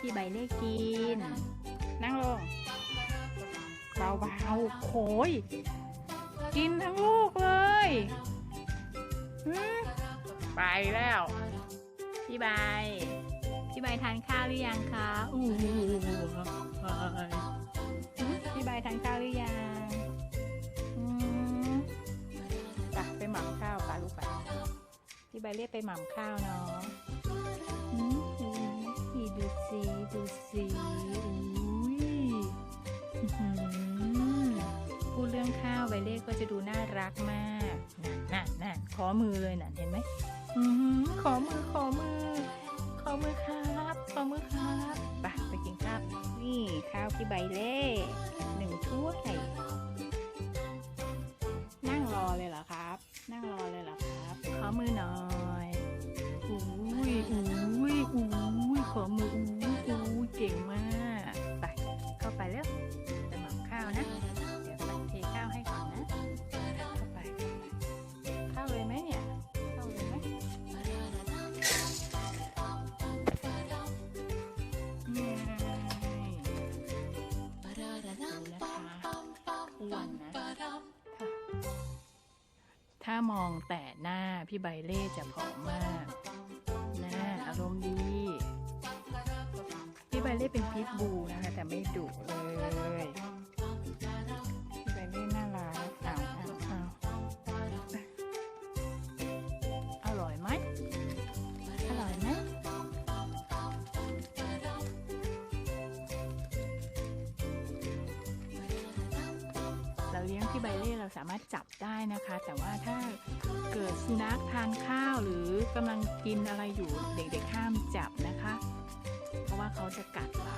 พี่ใบเล่กิน นั่งลงเบาๆโขยกินทั้งลูกเลยหืมไปแล้ว พี่ใบพี่ใบทานข้าวหรือยังคะอู้หูพี่ใบทานข้าวหรือยังอืมไปไปหม่ำข้าวปะลูกไปพี่ใบเรียกไปหม่ำข้าวเนาะ จะดูน่ารักมากน่ะน่ะน่ะขอมือเลยน่ะเห็นไหมอือขอมือขอมือ ขอมือครับขอมือครับไปไปกินข้าวนี่ข้าวพี่ใบเล่หนึ่งถ้วยนั่งรอเลยเหรอครับ นั่งรอเลยเหรอครับ ขอมือหน่อยอุ้ยอุ้ยอุ้ย ถ้ามองแต่หน้าพี่ใบเล่จะผอมมากหน้าอารมณ์ดี พี่ใบเล่เป็นพิษบูนะคะแต่ เลี้ยงที่ใบเล่เราสามารถจับได้นะคะ แต่ว่าถ้าเกิดสุนัขทานข้าวหรือกำลังกินอะไรอยู่เด็กๆห้ามจับนะคะ เพราะว่าเขาจะกัดเรา